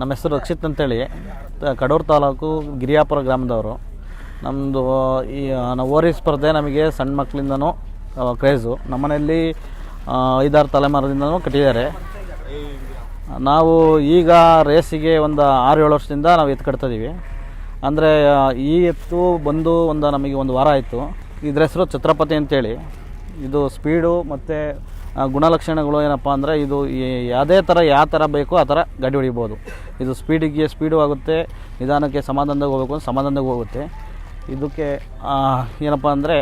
ನಮ್ಮ ಹೆಸರು ರಕ್ಷಿತ್ ಅಂತೇಳಿ. ಕಡೂರು ತಾಲೂಕು ಗಿರಿಯಾಪುರ ಗ್ರಾಮದವರು. ನಮ್ಮದು ಈ ನಾವು ಓರಿ ಸ್ಪರ್ಧೆ ನಮಗೆ ಸಣ್ಣ ಮಕ್ಕಳಿಂದನೂ ಕ್ರೇಜು. ನಮ್ಮನೆಯಲ್ಲಿ ಐದಾರು ತಲೆಮಾರದಿಂದನೂ ಕಟ್ಟಿದ್ದಾರೆ. ನಾವು ಈಗ ರೇಸಿಗೆ ಒಂದು ಆರು ಏಳು ವರ್ಷದಿಂದ ನಾವು ಎತ್ತು ಕಟ್ತಿದ್ದೀವಿ ಅಂದರೆ ಈ ಎತ್ತು ಬಂದು ಒಂದು ನಮಗೆ ಒಂದು ವಾರ ಆಯಿತು. ಇದ್ರ ಹೆಸರು ಛತ್ರಪತಿ ಅಂತೇಳಿ. ಇದು ಸ್ಪೀಡು ಮತ್ತು ಗುಣಲಕ್ಷಣಗಳು ಏನಪ್ಪ ಅಂದರೆ ಇದು ಯಾವುದೇ ಥರ ಯಾವ ಥರ ಬೇಕೋ ಆ ಥರ ಗಾಡಿ ಹೊಡಿಬೋದು. ಇದು ಸ್ಪೀಡಿಗೆ ಸ್ಪೀಡು ಆಗುತ್ತೆ ನಿಧಾನಕ್ಕೆ ಸಮಾಧಾನದಾಗ ಹೋಗಬೇಕು ಅಂದ್ರೆ ಸಮಾಧಾನದಾಗ ಹೋಗುತ್ತೆ. ಇದಕ್ಕೆ ಏನಪ್ಪ ಅಂದರೆ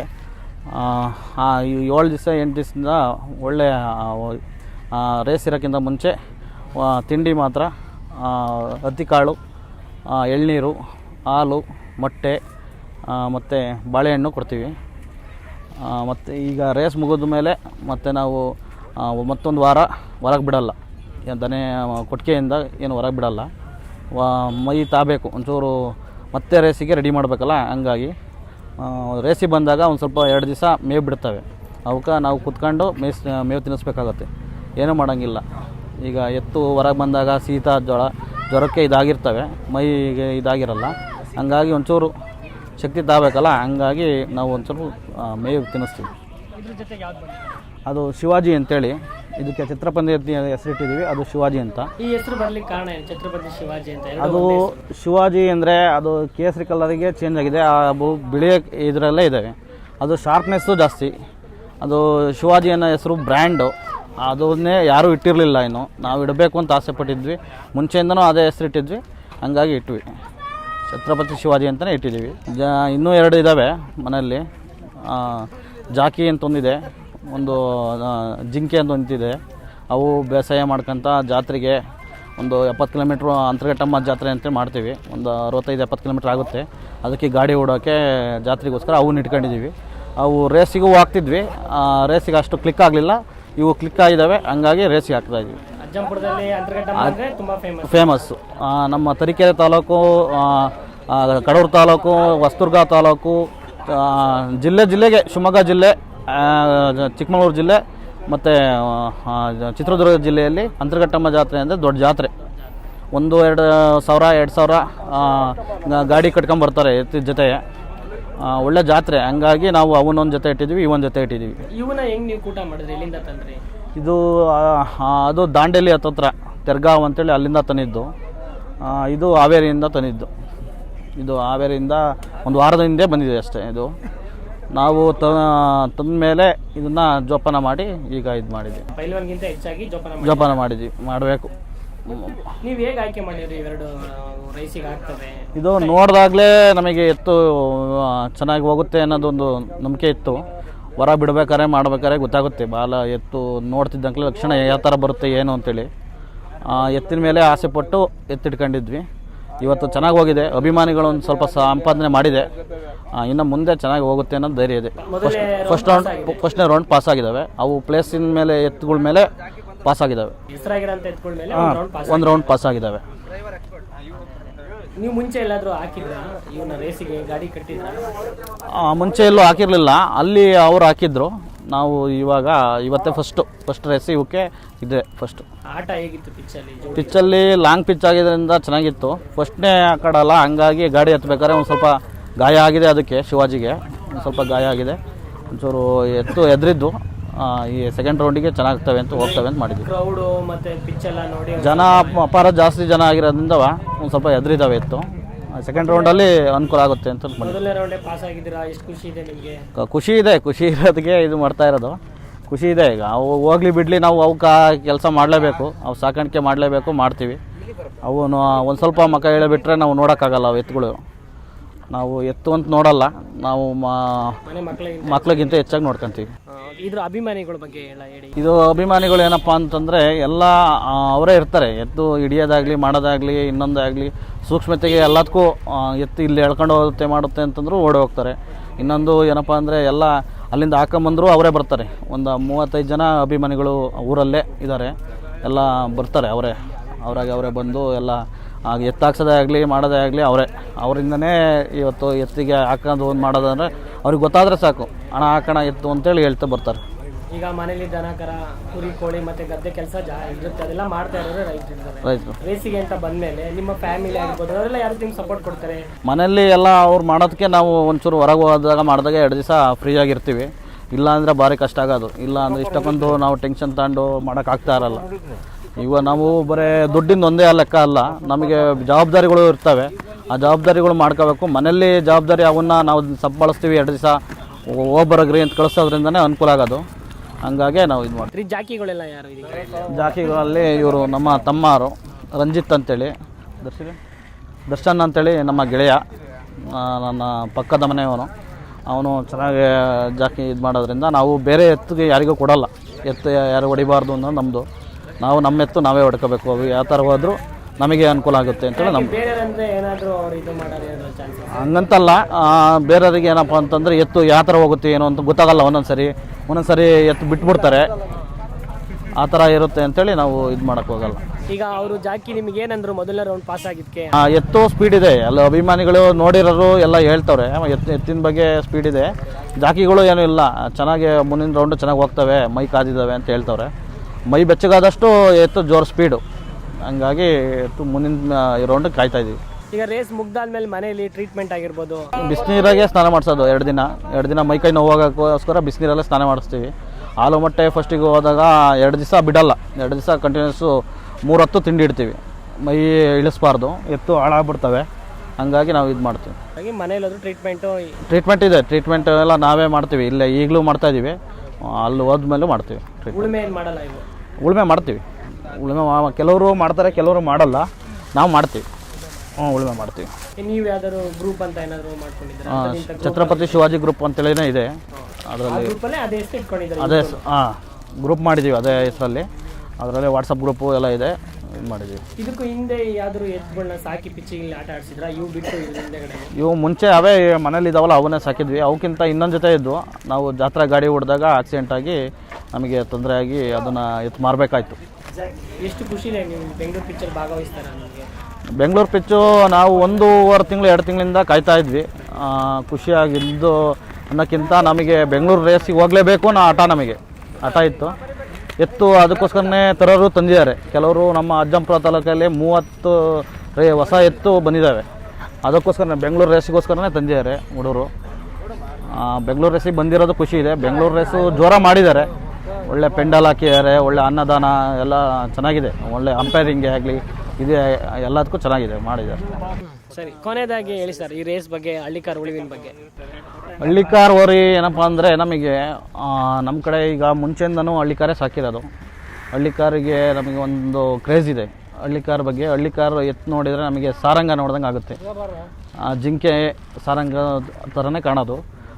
ಏಳು ದಿವಸ ಎಂಟು ದಿವಸದಿಂದ ಒಳ್ಳೆಯ ರೇಸ್ ಇರೋಕ್ಕಿಂತ ಮುಂಚೆ ತಿಂಡಿ ಮಾತ್ರ ಹತ್ತಿ ಆ, ಎಳ್ನೀರು ಹಾಲು ಮೊಟ್ಟೆ ಮತ್ತು ಬಾಳೆಹಣ್ಣು ಕೊಡ್ತೀವಿ. ಮತ್ತು ಈಗ ರೇಸ್ ಮುಗಿದ ಮೇಲೆ ಮತ್ತೆ ನಾವು ಮತ್ತೊಂದು ವಾರ ಹೊರಗೆ ಬಿಡಲ್ಲ. ದನೆ ಕೊಟ್ಟಿಗೆಯಿಂದ ಏನು ಹೊರಗೆ ಬಿಡಲ್ಲ. ಮೈ ತಾಬೇಕು. ಒಂಚೂರು ಮತ್ತೆ ರೇಸಿಗೆ ರೆಡಿ ಮಾಡಬೇಕಲ್ಲ ಹಂಗಾಗಿ ರೇಸಿ ಬಂದಾಗ ಒಂದು ಸ್ವಲ್ಪ ಎರಡು ದಿವಸ ಮೇವು ಬಿಡ್ತವೆ. ಅವಕ್ಕೆ ನಾವು ಕುತ್ಕೊಂಡು ಮೇಸ್ ಮೇವು ತಿನ್ನಿಸ್ಬೇಕಾಗತ್ತೆ. ಏನೂ ಮಾಡೋಂಗಿಲ್ಲ. ಈಗ ಎತ್ತು ಹೊರಗೆ ಬಂದಾಗ ಶೀತ ಜ್ವರ ಜ್ವರಕ್ಕೆ ಇದಾಗಿರ್ತವೆ. ಮೈಗೆ ಇದಾಗಿರಲ್ಲ. ಹಂಗಾಗಿ ಒಂಚೂರು ಶಕ್ತಿ ತಾಬೇಕಲ್ಲ ಹಂಗಾಗಿ ನಾವು ಒಂದು ಸ್ವಲ್ಪ ಆ, ಮೇವು ತಿನ್ನಿಸ್ತೀವಿ. ಅದು ಶಿವಾಜಿ ಅಂತೇಳಿ. ಇದಕ್ಕೆ ಛತ್ರಪತಿ ಅಂತ ಹೆಸರಿಟ್ಟಿದ್ದೀವಿ. ಅದು ಶಿವಾಜಿ ಅಂತ. ಈ ಹೆಸರು ಬರ್ಲಿಕ್ಕೆ ಕಾರಣ ಏನು? ಛತ್ರಪತಿ ಶಿವಾಜಿ ಅಂತ ಎರಡು ಅದು ಶಿವಾಜಿ ಅಂದರೆ ಅದು ಕೇಸರಿ ಕಲರಿಗೆ ಚೇಂಜ್ ಆಗಿದೆ. ಆ ಅವು ಬಿಳಿಯ ಇದರಲ್ಲೇ ಇದ್ದಾವೆ ಅದು ಶಾರ್ಪ್ನೆಸ್ಸು ಜಾಸ್ತಿ. ಅದು ಶಿವಾಜಿ ಅನ್ನೋ ಹೆಸರು ಬ್ರ್ಯಾಂಡು ಅದನ್ನೇ ಯಾರೂ ಇಟ್ಟಿರಲಿಲ್ಲ ಇನ್ನು. ನಾವು ಇಡಬೇಕು ಅಂತ ಆಸೆ ಪಟ್ಟಿದ್ವಿ. ಮುಂಚೆಯಿಂದನೂ ಅದೇ ಹೆಸರಿಟ್ಟಿದ್ವಿ ಹಂಗಾಗಿ ಇಟ್ವಿ. ಛತ್ರಪತಿ ಶಿವಾಜಿ ಅಂತಲೇ ಇಟ್ಟಿದ್ದೀವಿ. ಜ ಇನ್ನೂ ಎರಡು ಇದ್ದಾವೆ ಮನೆಯಲ್ಲಿ. ಆ, ಜಾಕಿ ಅಂತ ಒಂದಿದೆ. ಒಂದು ಜಿಂಕೆ ಅಂತ ನಿಂತಿದೆ. ಅವು ಬೇಸಾಯ ಮಾಡ್ಕೊಂತ ಜಾತ್ರೆಗೆ ಒಂದು ಎಪ್ಪತ್ತು ಕಿಲೋಮೀಟ್ರ್ ಅಂತರ್ಘಟ್ಟಮ್ಮ ಜಾತ್ರೆ ಅಂತ ಮಾಡ್ತೀವಿ. ಒಂದು ಅರವತ್ತೈದು ಎಪ್ಪತ್ತು ಕಿಲೋಮೀಟ್ರ್ ಆಗುತ್ತೆ. ಅದಕ್ಕೆ ಗಾಡಿ ಓಡೋಕ್ಕೆ ಜಾತ್ರೆಗೋಸ್ಕರ ಅವನ್ನ ಇಟ್ಕೊಂಡಿದ್ದೀವಿ ಅವು ರೇಸಿಗೂ ಹಾಕ್ತಿದ್ವಿ. ಆ, ರೇಸಿಗೆ ಅಷ್ಟು ಕ್ಲಿಕ್ ಆಗಲಿಲ್ಲ. ಇವು ಕ್ಲಿಕ್ ಆಗಿದ್ದಾವೆ ಹಂಗಾಗಿ ರೇಸಿಗೆ ಹಾಕ್ತಾ ಇದ್ವಿ ಫೇಮಸ್ ಫೇಮಸ್ಸು ನಮ್ಮ ತರೀಕೆರೆ ತಾಲೂಕು ಕಡೂರು ತಾಲೂಕು ಹೊಸದುರ್ಗ ತಾಲೂಕು ಜಿಲ್ಲೆ ಜಿಲ್ಲೆಗೆ ಶಿವಮೊಗ್ಗ ಜಿಲ್ಲೆ ಚಿಕ್ಕಮಗಳೂರು ಜಿಲ್ಲೆ ಮತ್ತು ಚಿತ್ರದುರ್ಗ ಜಿಲ್ಲೆಯಲ್ಲಿ ಅಂತರ್ಘಟ್ಟಮ್ಮ ಜಾತ್ರೆ ಅಂದರೆ ದೊಡ್ಡ ಜಾತ್ರೆ. ಒಂದು ಎರಡು ಸಾವಿರ ಎರಡು ಸಾವಿರ ಗಾಡಿ ಕಟ್ಕೊಂಬರ್ತಾರೆ ಎತ್ತಿದ ಜೊತೆ. ಒಳ್ಳೆ ಜಾತ್ರೆ. ಹಂಗಾಗಿ ನಾವು ಅವನೊಂದು ಜೊತೆ ಇಟ್ಟಿದ್ವಿ ಇವನ್ ಜೊತೆ ಇಟ್ಟಿದ್ದೀವಿ ಇವನ್ನ ಹೆಂಗೆ ನೀವು ಕೂಟ ಮಾಡಿದ್ರಿ? ಎಲ್ಲಿಂದ ತಂದ್ರಿ? ಇದು ಅದು ದಾಂಡೇಲಿ ಹತ್ತತ್ರ ತೆರ್ಗಾವ್ ಅಂತೇಳಿ ಅಲ್ಲಿಂದ ತಂದಿದ್ದು. ಇದು ಹಾವೇರಿಯಿಂದ ತಂದಿದ್ದು. ಇದು ಹಾವೇರಿಯಿಂದ ಒಂದು ವಾರದ ಹಿಂದೆ ಬಂದಿದೆ ಅಷ್ಟೇ ಇದು. ನಾವು ತಂದ ಮೇಲೆ ಇದನ್ನು ಜೋಪಾನ ಮಾಡಿ ಈಗ ಇದು ಮಾಡಿದ್ವಿ. ಪೈಲ್ವಾನ್ಗಿಂತ ಹೆಚ್ಚಾಗಿ ಜೋಪಾನ ಮಾಡಿ ಜೋಪಾನ ಮಾಡಿದ್ವಿ. ಮಾಡಬೇಕು. ನೀವು ಹೇಗೆ ಆಯ್ಕೆ ಮಾಡಿದ್ರಿ ಇವೆರಡು ರೈಸಿಗೆ ಆಗ್ತವೆ? ಇದು ನೋಡಿದಾಗಲೇ ನಮಗೆ ಎತ್ತು ಆ, ಚೆನ್ನಾಗಿ ಹೋಗುತ್ತೆ ಅನ್ನೋದೊಂದು ನಂಬಿಕೆ ಇತ್ತು. ಹೊರ ಬಿಡ್ಬೇಕಾರೆ ಮಾಡ್ಬೇಕಾರೆ ಗೊತ್ತಾಗುತ್ತೆ. ಬಾಲ ಎತ್ತು ನೋಡ್ತಿದ್ದಂಗೆ ಲಕ್ಷಣ ಯಾವ ಥರ ಬರುತ್ತೆ ಏನು ಅಂತೇಳಿ. ಆ, ಎತ್ತಿನ ಮೇಲೆ ಆಸೆ ಪಟ್ಟು ಎತ್ತಿಟ್ಕೊಂಡಿದ್ವಿ. ಇವತ್ತು ಚೆನ್ನಾಗಿ ಹೋಗಿದೆ. ಅಭಿಮಾನಿಗಳು ಒಂದು ಸ್ವಲ್ಪ ಸಂಪಾದನೆ ಮಾಡಿದೆ. ಇನ್ನು ಮುಂದೆ ಚೆನ್ನಾಗಿ ಹೋಗುತ್ತೆ ಅನ್ನೋದು ಧೈರ್ಯ ಇದೆ. ಫಸ್ಟ್ ಫಸ್ಟ್ ರೌಂಡ್ ಫಸ್ಟ್ನೇ ರೌಂಡ್ ಪಾಸ್ ಆಗಿದ್ದಾವೆ. ಅವು ಪ್ಲೇಸಿನ ಮೇಲೆ ಎತ್ತುಗಳ ಮೇಲೆ ಪಾಸ್ ಆಗಿದ್ದಾವೆ. ಹಾಂ ಒಂದು ರೌಂಡ್ ಪಾಸ್ ಆಗಿದ್ದಾವೆ. ನೀವು ಮುಂಚೆ ಎಲ್ಲಾದ್ರೂ ರೇಸಿಗೆ ಗಾಡಿ ಮುಂಚೆ ಎಲ್ಲೂ ಹಾಕಿರಲಿಲ್ಲ. ಅಲ್ಲಿ ಅವರು ಹಾಕಿದ್ರು. ನಾವು ಇವಾಗ ಇವತ್ತೇ ಫಸ್ಟು ಫಸ್ಟ್ ರೇಸ್ ಇವಕ್ಕೆ ಇದೆ ಫಸ್ಟ್ ಆಟ ಹೇಗಿತ್ತು ಪಿಚ್ಚಲ್ಲಿ ಪಿಚ್ಚಲ್ಲಿ ಲಾಂಗ್ ಪಿಚ್ ಆಗಿದ್ದರಿಂದ ಚೆನ್ನಾಗಿತ್ತು. ಫಸ್ಟ್ನೇ ಹಾಕಡಲ್ಲ ಹಂಗಾಗಿ ಗಾಡಿ ಹತ್ಬೇಕಾದ್ರೆ ಒಂದು ಸ್ವಲ್ಪ ಗಾಯ ಆಗಿದೆ ಅದಕ್ಕೆ ಶಿವಾಜಿಗೆ. ಒಂದು ಸ್ವಲ್ಪ ಗಾಯ ಆಗಿದೆ. ಒಂಚೂರು ಎತ್ತು ಎದ್ರಿದ್ದು. ಆ, ಈ ಸೆಕೆಂಡ್ ರೌಂಡಿಗೆ ಚೆನ್ನಾಗ್ತವೆ ಅಂತ ಹೋಗ್ತವೆ ಅಂತ ಮಾಡಿದ್ವಿ. ಕ್ರೌಡು ಮತ್ತೆ ಪಿಚ್ ಎಲ್ಲ ನೋಡಿ ಜನ ಅಪಾರ ಜಾಸ್ತಿ ಜನ ಆಗಿರೋದ್ರಿಂದ ಒಂದು ಸ್ವಲ್ಪ ಎದ್ರಿದ್ದಾವೆ ಎತ್ತು. ಸೆಕೆಂಡ್ ರೌಂಡಲ್ಲಿ ಅನುಕೂಲ ಆಗುತ್ತೆ ಅಂತ ಮಾಡಿದ್ವಿ. ಮೊದಲನೇ ರೌಂಡೇ ಪಾಸ್ ಆಗಿದ್ದೀರಾ? ಎಷ್ಟು ಖುಷಿ ಇದೆ ನಿಮಗೆ? ಖುಷಿ ಇದೆ ಖುಷಿ ಇರೋದಕ್ಕೆ ಇದು ಮಾಡ್ತಾ ಇರೋದು. ಖುಷಿ ಇದೆ ಈಗ. ಅವು ಹೋಗ್ಲಿ ಬಿಡಲಿ ನಾವು ಅವಕ್ಕೆ ಕೆಲಸ ಮಾಡಲೇಬೇಕು. ಅವು ಸಾಕಾಣಿಕೆ ಮಾಡಲೇಬೇಕು ಮಾಡ್ತೀವಿ. ಅವನು ಒಂದು ಸ್ವಲ್ಪ ಮಕ ಬಿಟ್ಟರೆ ನಾವು ನೋಡೋಕ್ಕಾಗಲ್ಲ ಅವು ಎತ್ತುಗಳು. ನಾವು ಎತ್ತು ಅಂತ ನೋಡಲ್ಲ. ನಾವು ಮಕ್ಕಳಿಗಿಂತ ಹೆಚ್ಚಾಗಿ ನೋಡ್ಕೊತೀವಿ. ಇದ್ರ ಅಭಿಮಾನಿಗಳ ಬಗ್ಗೆ ಹೇಳಿ. ಇದು ಅಭಿಮಾನಿಗಳು ಏನಪ್ಪ ಅಂತಂದರೆ ಎಲ್ಲ ಅವರೇ ಇರ್ತಾರೆ. ಎತ್ತು ಹಿಡಿಯೋದಾಗಲಿ ಮಾಡೋದಾಗಲಿ ಇನ್ನೊಂದಾಗಲಿ ಸೂಕ್ಷ್ಮತೆಗೆ ಎಲ್ಲದಕ್ಕೂ ಎತ್ತು ಇಲ್ಲಿ ಎಳ್ಕೊಂಡು ಹೋಗುತ್ತೆ ಮಾಡುತ್ತೆ ಅಂತಂದ್ರೂ ಓಡಿ ಹೋಗ್ತಾರೆ. ಇನ್ನೊಂದು ಏನಪ್ಪ ಅಂದರೆ ಎಲ್ಲ ಅಲ್ಲಿಂದ ಹಾಕೊಂಬಂದ್ರು ಅವರೇ ಬರ್ತಾರೆ. ಒಂದು ಮೂವತ್ತೈದು ಜನ ಅಭಿಮಾನಿಗಳು ಊರಲ್ಲೇ ಇದ್ದಾರೆ ಎಲ್ಲ ಬರ್ತಾರೆ ಅವರೇ. ಅವರಾಗಿ ಅವರೇ ಬಂದು ಎಲ್ಲ ಆಗ ಎತ್ತಾಕ್ಸೋದೇ ಆಗಲಿ, ಮಾಡೋದೇ ಆಗಲಿ ಅವರೇ. ಅವರಿಂದನೇ ಇವತ್ತು ಎತ್ತಿಗೆ ಹಾಕೋದು ಒಂದು ಮಾಡೋದಂದರೆ ಅವ್ರಿಗೆ ಗೊತ್ತಾದರೆ ಸಾಕು. ಹಣ ಹಾಕೋಣ ಎತ್ತು ಅಂತೇಳಿ ಹೇಳ್ತಾ ಬರ್ತಾರೆ. ಈಗ ಮನೇಲಿ ದನ ಕರ ಕುರಿ ಕೋಳಿ ಮತ್ತೆ ಗದ್ದೆ ಕೆಲಸ ಜಾ ಇರುತ್ತೆ. ಅದೆಲ್ಲ ಮಾಡ್ತಾ ಇರೋರು ರೈತರು ರೈತರು. ರೇಸಿಗೆ ಅಂತ ಬಂದ್ಮೇಲೆ ನಿಮ್ಮ ಫ್ಯಾಮಿಲಿ ಆಗಿರ್ಬೋದು ಅವರೆಲ್ಲ ಯಾರು ನಿಮ್ಗೆ ಸಪೋರ್ಟ್ ಕೊಡ್ತಾರೆ? ಮನೆಯಲ್ಲಿ ಎಲ್ಲ ಅವ್ರು ಮಾಡೋದಕ್ಕೆ ನಾವು ಒಂಚೂರು ಹೊರಗೆ ಹೋದಾಗ ಮಾಡಿದಾಗ ಎರಡು ದಿವಸ ಫ್ರೀಯಾಗಿರ್ತೀವಿ ಇಲ್ಲ ಅಂದರೆ ಭಾರಿ ಕಷ್ಟ ಆಗೋದು. ಇಲ್ಲ ಅಂದರೆ ಇಷ್ಟಕ್ಕೊಂದು ನಾವು ಟೆನ್ಷನ್ ತಗೊಂಡು ಮಾಡೋಕ್ಕಾಗ್ತಾ ಇರಲ್ಲ. ಇವಾಗ ನಾವು ಬರೀ ದುಡ್ಡಿಂದ ಒಂದೇ ಲೆಕ್ಕ ಅಲ್ಲ ನಮಗೆ ಜವಾಬ್ದಾರಿಗಳು ಇರ್ತವೆ. ಆ ಜವಾಬ್ದಾರಿಗಳು ಮಾಡ್ಕೋಬೇಕು. ಮನೆಯಲ್ಲಿ ಜವಾಬ್ದಾರಿ ಅವನ್ನ ನಾವು ಸಬ್ಬಳಿಸ್ತೀವಿ ಎರಡು ದಿವಸ. ಹೋಗ್ಬರಗ್ರಿ ಅಂತ ಕಳಿಸೋದ್ರಿಂದನೇ ಅನುಕೂಲ ಆಗೋದು. ಹಂಗಾಗಿ ನಾವು ಇದು ಮಾಡ್ತೀವಿ. ಜಾಕಿಗಳೆಲ್ಲ ಯಾರು ಜಾಕಿಗಳಲ್ಲಿ ಇವರು ನಮ್ಮ ತಮ್ಮರು ರಂಜಿತ್ ಅಂತೇಳಿ. ದರ್ಶನ್? ದರ್ಶನ್ ಅಂತೇಳಿ ನಮ್ಮ ಗೆಳೆಯ. ನನ್ನ ಪಕ್ಕದ ಮನೆಯವನು. ಅವನು ಚೆನ್ನಾಗಿ ಜಾಕಿ ಇದು ಮಾಡೋದ್ರಿಂದ ನಾವು ಬೇರೆ ಎತ್ತಿಗೆ ಯಾರಿಗೂ ಕೊಡಲ್ಲ. ಎತ್ತು ಯಾರು ಹೊಡಿಬಾರ್ದು ಅನ್ನೋದು ನಮ್ಮದು ನಾವು ನಮ್ಮ ಎತ್ತು ನಾವೇ ಹೊಡ್ಕೋಬೇಕು. ಅವು ಯಾವ ಥರ ಹೋದರೂ ನಮಗೆ ಅನುಕೂಲ ಆಗುತ್ತೆ ಅಂತೇಳಿ ನಮ್ಮ ಚಾನ್ಸಸ್ ಹಂಗಂತಲ್ಲ ಬೇರೆಯವ್ರಿಗೆ ಏನಪ್ಪ ಅಂತಂದರೆ ಎತ್ತು ಯಾವ ಥರ ಹೋಗುತ್ತೆ ಏನು ಅಂತ ಗೊತ್ತಾಗಲ್ಲ ಒಂದೊಂದು ಸರಿ ಒಂದೊಂದು ಸರಿ ಎತ್ತು ಬಿಟ್ಬಿಡ್ತಾರೆ. ಆ ಥರ ಇರುತ್ತೆ ಅಂತೇಳಿ ನಾವು ಇದು ಮಾಡೋಕ್ಕೆ ಹೋಗಲ್ಲ. ಈಗ ಅವರು ಜಾಕಿ ನಿಮ್ಗೆ ಏನಂದ್ರು ಮೊದಲ ರೌಂಡ್ ಪಾಸ್ ಆಗಿದ್ಕೆ? ಆ, ಎತ್ತು ಸ್ಪೀಡ್ ಇದೆ. ಎಲ್ಲ ಅಭಿಮಾನಿಗಳು ನೋಡಿರೋರು ಎಲ್ಲ ಹೇಳ್ತವ್ರೆ. ಎತ್ತು ಎತ್ತಿನ ಬಗ್ಗೆ ಸ್ಪೀಡ್ ಇದೆ. ಜಾಕಿಗಳು ಏನೂ ಇಲ್ಲ. ಚೆನ್ನಾಗಿ ಮುಂದಿನ ರೌಂಡು ಚೆನ್ನಾಗಿ ಹೋಗ್ತವೆ. ಮೈ ಕಾದಿದ್ದಾವೆ ಅಂತ ಹೇಳ್ತವ್ರೆ. ಮೈ ಬೆಚ್ಚಗಾದಷ್ಟು ಎತ್ತು ಜೋರು ಸ್ಪೀಡು ಹಂಗಾಗಿ ಮುಂದಿನ ರೌಂಡ್ ಕಾಯ್ತಾ ಇದೀವಿ. ಈಗ ರೇಸ್ ಮುಗ್ದಾದ್ಮೇಲೆ ಮನೆಯಲ್ಲಿ ಟ್ರೀಟ್ಮೆಂಟ್ ಆಗಿರ್ಬೋದು. ಬಿಸಿನೀರಾಗೆ ಸ್ನಾನ ಮಾಡಿಸೋದು ಎರಡು ದಿನ. ಎರಡು ದಿನ ಮೈಕೈ ನೋವಾಗೋಕ್ಕೋಸ್ಕರ ಬಿಸಿನೀರಲ್ಲೇ ಸ್ನಾನ ಮಾಡಿಸ್ತೀವಿ. ಹಾಲು ಮೊಟ್ಟೆ ಫಸ್ಟಿಗೆ ಹೋದಾಗ ಎರಡು ದಿವಸ ಬಿಡಲ್ಲ. ಎರಡು ದಿವಸ ಕಂಟಿನ್ಯೂಸು ಮೂರು ಹೊತ್ತು ತಿಂಡಿ ಇಡ್ತೀವಿ. ಮೈ ಇಳಿಸ್ಬಾರ್ದು. ಎತ್ತು ಹಾಳಾಗ್ಬಿಡ್ತವೆ. ಹಂಗಾಗಿ ನಾವು ಇದು ಮಾಡ್ತೀವಿ. ಹಾಗಾಗಿ ಮನೇಲಿ ಟ್ರೀಟ್ಮೆಂಟು ಟ್ರೀಟ್ಮೆಂಟ್ ಇದೆ. ಟ್ರೀಟ್ಮೆಂಟ್ ಎಲ್ಲ ನಾವೇ ಮಾಡ್ತೀವಿ. ಇಲ್ಲೇ ಈಗಲೂ ಮಾಡ್ತಾಯಿದ್ದೀವಿ ಅಲ್ಲಿ ಹೋದ್ಮೇಲೂ ಮಾಡ್ತೀವಿ. ಉಳುಮೆ ಏನು ಮಾಡಲ್ಲ ಇವು? ಉಳುಮೆ ಮಾಡ್ತೀವಿ. ಉಳುಮೆ ಮಾ- ಕೆಲವರು ಮಾಡ್ತಾರೆ ಕೆಲವರು ಮಾಡಲ್ಲ. ನಾವು ಮಾಡ್ತೀವಿ. ಹ್ಞೂ ಉಳುಮೆ ಮಾಡ್ತೀವಿ. ನೀವು ಯಾವ್ದಾದ್ರು ಗ್ರೂಪ್ ಅಂತ ಏನಾದ್ರು ಮಾಡ್ಕೊಂಡಿದ್ದೀರಾ? ಆ, ಛತ್ರಪತಿ ಶಿವಾಜಿ ಗ್ರೂಪ್ ಅಂತೇಳಿನೇ ಇದೆ. ಅದರಲ್ಲಿ ಗ್ರೂಪಲ್ಲೇ ಅದೇ ಎಷ್ಟು ಇಟ್ಕೊಂಡಿದ್ದಾರೆ ಅದೇ ಹಾಂ ಗ್ರೂಪ್ ಮಾಡಿದ್ದೀವಿ ಅದೇ ಹೆಸರಲ್ಲಿ. ಅದರಲ್ಲಿ ವಾಟ್ಸಪ್ ಗ್ರೂಪು ಎಲ್ಲ ಇದೆ ಇದು ಮಾಡಿದ್ದೀವಿ ಇದಕ್ಕೂ ಹಿಂದೆ ಯಾವ್ದಾದ್ರು ಎತ್ತುಗಳನ್ನ ಸಾಕಿ ಪಿಚ್ಚಿಗೆ ಆಟ ಆಡ್ಸಿದ್ರ? ಇವು ಬಿಟ್ಟು ಇವ್ರ ಹಿಂದೆಗಡೆ? ಇವು ಮುಂಚೆ ಅವೇ ಮನೇಲಿ ಇದಾವಲ್ಲ ಅವನ್ನೇ ಸಾಕಿದ್ವಿ. ಅವಕ್ಕಿಂತ ಇನ್ನೊಂದು ಜೊತೆ ಇದ್ದು ನಾವು ಜಾತ್ರಾ ಗಾಡಿ ಹೊಡೆದಾಗ ಆಕ್ಸಿಡೆಂಟ್ ಆಗಿ ನಮಗೆ ತೊಂದರೆ ಆಗಿ ಅದನ್ನು ಎತ್ತು ಮಾರಬೇಕಾಯ್ತು. ಎಷ್ಟು ಖುಷಿ ಬೆಂಗಳೂರು ಭಾಗವಹಿಸ್ತಾರ ಬೆಂಗಳೂರು ಪಿಚ್ಚು ನಾವು ಒಂದೂವರೆ ತಿಂಗಳು, ಎರಡು ತಿಂಗಳಿಂದ ಕಾಯ್ತಾ ಇದ್ವಿ. ಖುಷಿಯಾಗಿದ್ದು ಅನ್ನೋಕ್ಕಿಂತ ನಮಗೆ ಬೆಂಗಳೂರು ರೇಸಿಗೆ ಹೋಗಲೇಬೇಕು ಅನ್ನೋ ಆಟ ನಮಗೆ. ಹಠ ಇತ್ತು. ಎತ್ತು ಅದಕ್ಕೋಸ್ಕರನೇ ತರೋರು ತಂದಿದ್ದಾರೆ. ಕೆಲವರು ನಮ್ಮ ಅಜ್ಜಂಪುರ ತಾಲೂಕಲ್ಲಿ ಮೂವತ್ತು ರೇ, ಹೊಸ ಎತ್ತು ಬಂದಿದ್ದಾವೆ. ಅದಕ್ಕೋಸ್ಕರ ಬೆಂಗಳೂರು ರೇಸಿಗೋಸ್ಕರನೇ ತಂದಿದ್ದಾರೆ ಹುಡುಗರು. ಬೆಂಗಳೂರು ರೇಸಿಗೆ ಬಂದಿರೋದು ಖುಷಿ ಇದೆ. ಬೆಂಗಳೂರು ರೇಸು ಜೋರ ಮಾಡಿದ್ದಾರೆ. ಒಳ್ಳೆ ಪೆಂಡಲ್ ಹಾಕಿದ್ದಾರೆ ಒಳ್ಳೆ ಅನ್ನದಾನ ಎಲ್ಲ ಚೆನ್ನಾಗಿದೆ. ಒಳ್ಳೆ ಅಂಪೈರಿಂಗೇ ಆಗಲಿ ಇದೆ ಎಲ್ಲದಕ್ಕೂ ಚೆನ್ನಾಗಿದೆ ಮಾಡಿದ್ದಾರೆ ಸರಿ ಕೊನೆಯದಾಗಿ ಹೇಳಿ ಸರ್ ಈ ರೇಸ್ ಬಗ್ಗೆ ಹಳ್ಳಿಕಾರ್ ಉಳಿವಿನ ಬಗ್ಗೆ. ಹಳ್ಳಿಕಾರ್ ಓರಿ ಏನಪ್ಪ ಅಂದರೆ ನಮಗೆ ನಮ್ಮ ಕಡೆ ಈಗ ಮುಂಚೆಯಿಂದನೂ ಹಳ್ಳಿಕಾರೇ ಸಾಕಿರೋದು. ಹಳ್ಳಿಕಾರಿಗೆ ನಮಗೆ ಒಂದು ಕ್ರೇಜ್ ಇದೆ. ಹಳ್ಳಿಕಾರ್ ಬಗ್ಗೆ ಹಳ್ಳಿಕಾರ್ ಎತ್ತು ನೋಡಿದರೆ ನಮಗೆ ಸಾರಂಗ ನೋಡ್ದಂಗೆ ಆಗುತ್ತೆ. ಜಿಂಕೆ ಸಾರಂಗ ಥರನೇ ಕಾಣೋದು.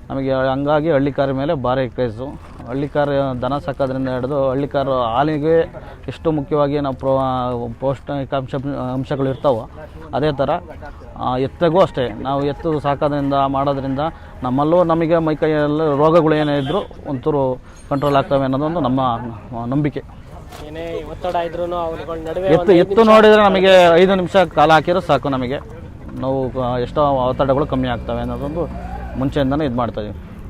ನಮಗೆ ಹಂಗಾಗಿ ಹಳ್ಳಿಕಾರ ಮೇಲೆ ಭಾರಿ ಕ್ರೇಜು ಹಳ್ಳಿಕಾರ ದನ ಸಾಕೋದ್ರಿಂದ ಹಿಡಿದು ಹಳ್ಳಿಕಾರ ಹಾಲಿಗೆ ಎಷ್ಟು ಮುಖ್ಯವಾಗಿ ನಾವು ಪ್ರೋ ಪೌಷ್ಟಿಕಾಂಶ ಅಂಶಗಳು ಇರ್ತಾವೋ ಅದೇ ಥರ ಎತ್ತಗೂ ಅಷ್ಟೇ. ನಾವು ಎತ್ತು ಸಾಕೋದ್ರಿಂದ ಮಾಡೋದ್ರಿಂದ ನಮ್ಮಲ್ಲೂ ನಮಗೆ ಮೈಕೈಯಲ್ಲಿ ರೋಗಗಳು ಏನೇ ಇದ್ದರೂ ಒಂಚೂರು ಕಂಟ್ರೋಲ್ ಆಗ್ತವೆ ಅನ್ನೋದೊಂದು ನಮ್ಮ ನಂಬಿಕೆ. ಎತ್ತು ಎತ್ತು ನೋಡಿದರೆ ನಮಗೆ ಐದು ನಿಮಿಷ ಕಾಲ ಹಾಕಿರೋ ಸಾಕು ನಮಗೆ. ನಾವು ಎಷ್ಟೋ ಒತ್ತಡಗಳು ಕಮ್ಮಿ ಆಗ್ತವೆ ಅನ್ನೋದೊಂದು ಮುಂಚೆಯಿಂದನೇ ಇದು ಮಾಡ್ತಾಯಿದ್ದೀವಿ